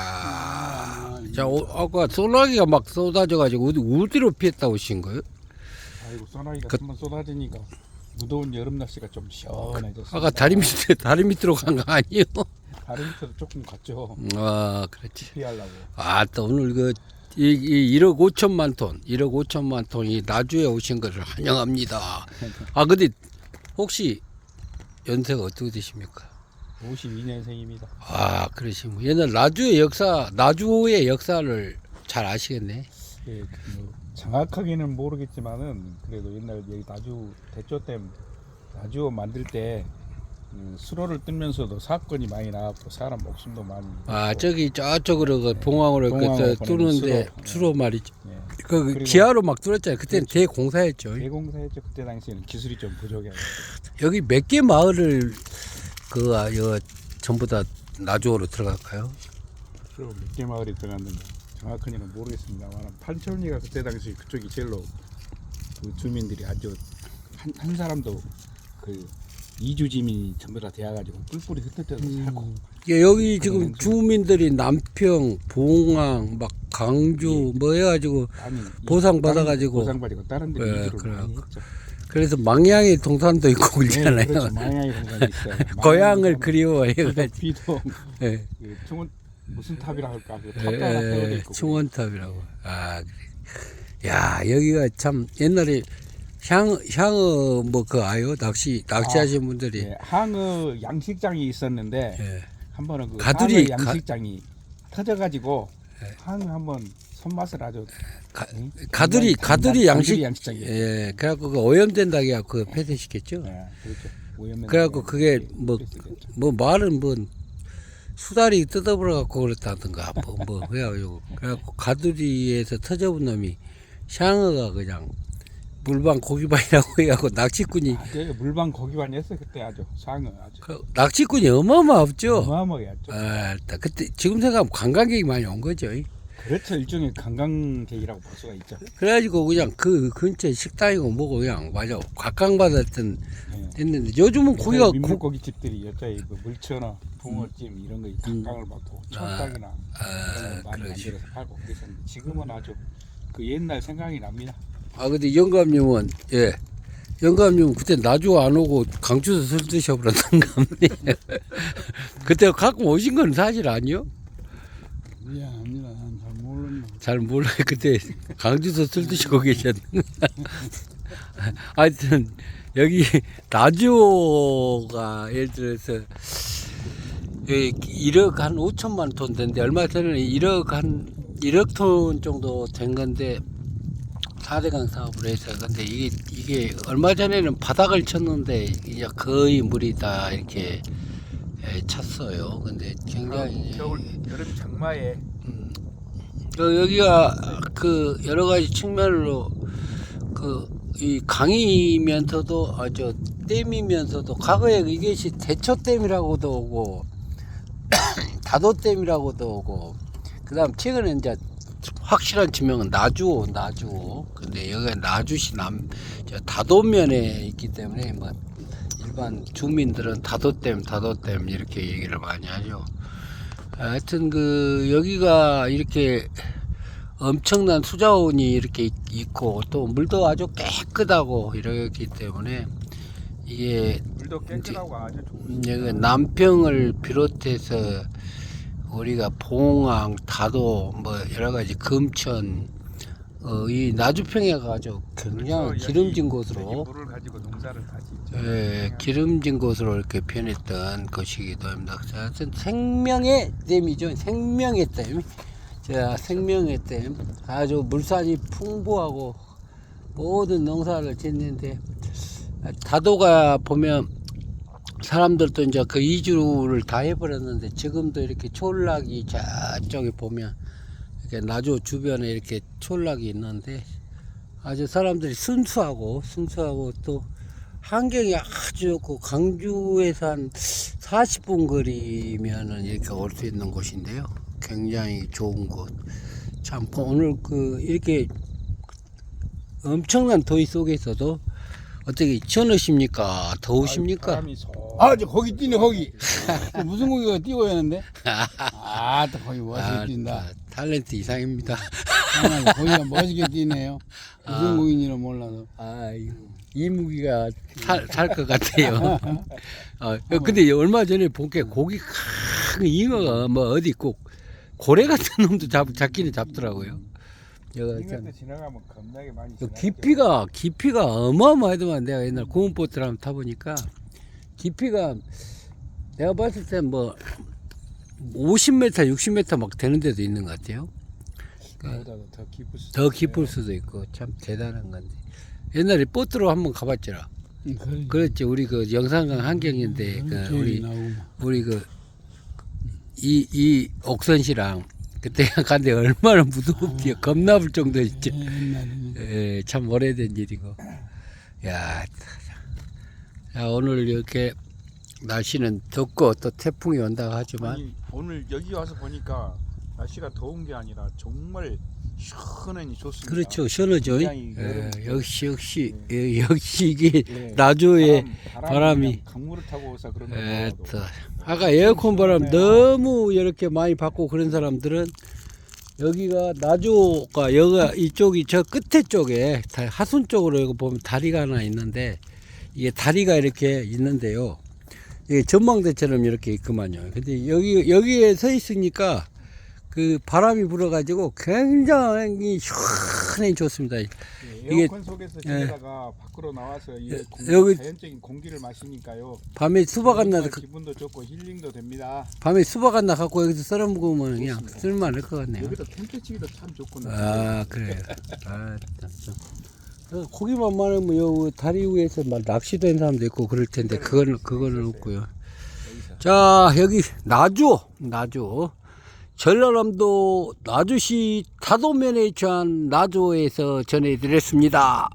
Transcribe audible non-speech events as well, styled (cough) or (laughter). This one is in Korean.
안녕하십니까. 자, 오- 아까 소나기가 막 쏟아져가지고 어디 어디로 피했다 오신 거예요? 아이고 소나기가 그- 한번 쏟아지니까 무더운 여름 날씨가 좀 시원해졌어. 아까 다리 밑에 다리 밑으로 간 거 아니에요? 다리 밑에도 조금 갔죠. 아, 그렇지. 피하려고. 아, 또 오늘 그 이, 이 1억 5천만 톤, 1억 5천만 톤이 나주에 오신 것을 환영합니다. 아, 근데 혹시 연세가 어떻게 되십니까? 52년생입니다. 아, 그러시면 옛날 나주의 역사, 나주의 역사를 잘 아시겠네. 예, 뭐 정확하게는 모르겠지만은 그래도 옛날 여기 나주 대초댐 나주 만들 때 음, 수로를 뜯면서도 사건이 많이 나왔고 사람 목숨도 많이. 아, 저기 저쪽으로 그 봉황으로 봉황으로 그 뚫는데 수로. 수로 말이죠. 예. 그 그리고- 지하로 막 뚫었잖아요. 그때는 대공사였죠. 대공사였죠. 그때 당시에는 기술이 좀 부족해. 여기 몇 개 마을을 그 아, 이거 전부 다 나주어로 들어갈까요? 몇개 마을이 들어갔는데 정확하게는 모르겠습니다만 판천리가 그때 당시 그쪽이 제일로 그 주민들이 아주 한, 한 사람도 그 이주지민이 전부 다 되어가지고 뿔뿔이 흩어져서 살고 예, 여기 지금 주민들이 남평, 봉황, 막 강주 뭐 해가지고 아니 이 보상 받아가지고. 보상 받고 다른 데 예, 이주를 그래요. 많이 했죠. 그래서 망향의 동산도 있고 그러잖아요. (laughs) 네, 그렇죠. 망향이 공간이 있어요. 고향을 망향이 그리워해가지고. 비도 예. 그 충원 무슨 탑이라 할까 그 예, 하나 세워져 예, 있고 충원탑이라고. 아, 그래. 야, 여기가 참 옛날에 향, 향어 뭐 그 아요? 낚시, 낚시하시는 분들이. 예, 항어 양식장이 있었는데 예. 한 번은 그 가두리, 가두리 양식장이 터져가지고 항 한번 손맛을 아주 가, 응? 가두리, 가두리 양식. 양식장이 예. 예, 그래갖고 그 오염된다고 해갖고 그 폐쇄시켰죠. 그렇죠. 오염면 그래갖고 그게 뭐, 뭐 말은 뭐 수다리 뜯어버려 갖고 그랬다든가 뭐, 뭐 (laughs) 해가지고 그래갖고 가두리에서 터져본 놈이 샹어가 그냥 물방 고기반이라고 (laughs) 해갖고 낚시꾼이 아, 저 물방 고기반이었어 그때 아주 상어 아주 그 낚시꾼이 어마어마 없죠. 어마어마하게 했죠. 아, 그때 지금 생각하면 관광객이 많이 온 거죠. 그렇죠 일종의 관광객이라고 볼 수가 있죠. 그래가지고 그냥 그 근처에 식당이고 뭐고 그냥 맞아 각광받았던 예. 했는데 요즘은 고기가 고, 민물고기 집들이 여자의 그 물천어, 붕어찜 이런 거 각광을 받고 청닭이나 아, 이런 거 많이 그러시. 만들어서 팔고 그랬었는데 지금은 아주 그 옛날 생각이 납니다. 아 근데 영감님은 예 영감님은 그때 나주 안 오고 강주도 술 드셔버렸던 감네 (laughs) 그때 갖고 오신 건 사실 아니요 모르는. 잘 몰라요 (laughs) 그때 강주도 술 드시고 계셨는 하여튼 여기 나주가 예를 들어서 여기 1억 한 5천만 톤 된데 얼마 전에 1억 한 1억 톤 정도 된 건데 4대강 사업을 해서 근데 이게 이게 얼마 전에는 바닥을 쳤는데 이제 거의 물이 다 이렇게 예, 찼어요. 근데 굉장히 겨울 여름 장마에 그 여기가 그 여러 가지 측면으로 그 이 강이면서도 아주 댐이면서도 과거에 이것이 대초댐이라고도 오고 (coughs) 다도댐이라고도 오고 그다음 최근에 이제 확실한 지명은 나주오 나주오 근데 여기가 나주시 남저 다도면에 있기 때문에 뭐 일반 주민들은 다도댐 다도댐 이렇게 얘기를 많이 하죠. 하여튼 그 여기가 이렇게 엄청난 수자원이 이렇게 있- 있고 또 물도 아주 깨끗하고 이렇기 때문에 이게 물도 깨끗하고 아주 좋은. 남평을 비롯해서 우리가 봉황, 다도 뭐 여러 가지 금천 어, 이 나주평야가 아주 굉장히 기름진 곳으로 물을 가지고 농사를. 예, 기름진 곳으로 이렇게 변했던 것이기도 합니다. 자, 생명의 댐이죠. 생명의 댐. 자, 생명의 댐. 아주 물산이 풍부하고 모든 농사를 짓는데 다도가 보면 사람들도 이제 그 이주를 다 해버렸는데 지금도 이렇게 촌락이 저쪽에 보면 나주 주변에 이렇게 촌락이 있는데 아주 사람들이 순수하고 순수하고 또 환경이 아주 좋고 강주에서 한 40분 거리면은 이렇게 올 수 있는 곳인데요. 굉장히 좋은 곳. 참 오늘 그 이렇게 엄청난 더위 속에서도 어떻게 시원하십니까? 더우십니까? 아, 저 거기 뛰네 거기. 그 무슨 고기가 뛰고 있는데? (laughs) 아, 또 거기 멋지게 아, 뛴다. 탤런트 이상입니다. 아, 거기가 멋지게 뛰네요. (laughs) 무슨 아. 고기인지는 몰라도. 아, 이무기가 살 것 같아요. (laughs) 어, 근데 얼마 전에 본게 고기 큰 잉어가 뭐 어디 꼭 고래 같은 놈도 잡, 잡기는 잡더라고요. 여기 이것도 지나가면 겁나게 많이. 그 지나가죠. 깊이가 깊이가 어마어마하더만 내가 옛날 고문보트를 한번 타보니까 깊이가 내가 봤을 때 뭐 50m, 60m 막 되는 데도 있는 것 같아요. 그보다도 더 깊을 수. 더 깊을 수도 있고 참 대단한 건데 옛날에 보트로 한번 가봤잖아. 응, 그래. 그랬지 우리 그 영산강 한경인데 그 제일 우리. 우리 그 이 이 옥선 씨랑 그때 (laughs) 간데 얼마나 무더웠기요 겁나볼 정도였죠. 옛날에는. 예, 참 오래된 일이고. 야, 자, 오늘 이렇게 날씨는 덥고 또 태풍이 온다고 하지만 아니, 오늘 여기 와서 보니까 날씨가 더운 게 아니라 정말 시원하니 좋습니다. 그렇죠 시원하죠. 굉장히 예, 여름. 역시 역시 예, 역시 이게 예. 나주의 바람, 바람이. 강물을 타고 오서 그런 에, 거. 또 아까 에어컨 바람 너무 이렇게 많이 받고 그런 사람들은 여기가 나주가 여기가 이쪽이 저 끝에 쪽에 다- 하순 쪽으로 이거 보면 다리가 하나 있는데 이게 다리가 이렇게 있는데요. 이게 전망대처럼 이렇게 있구만요. 근데 여기 여기에 서 있으니까 그 바람이 불어가지고 굉장히 시원히 좋습니다. 예, 이게- 에어컨 속에서 지내다가 밖으로 나와서 이 예, 공, 여기- 자연적인 공기를 마시니까요. 밤에 수박 정말 그- 기분도 좋고 힐링도 됩니다. 밤에 수박 하나 갖고 여기서 썰어 먹으면 그냥. 쓸만할 것 같네요. 여기다 텐트 치기도 참 좋구나. 아 그래요. 아, 참. 어, 고기만 많으면 요 다리 위에서 막 하는 사람도 있고 그럴 텐데 그거는 그거는 없고요. 자 여기 나주 나주 전라남도 나주시 다도면에 위치한 나주에서 전해드렸습니다.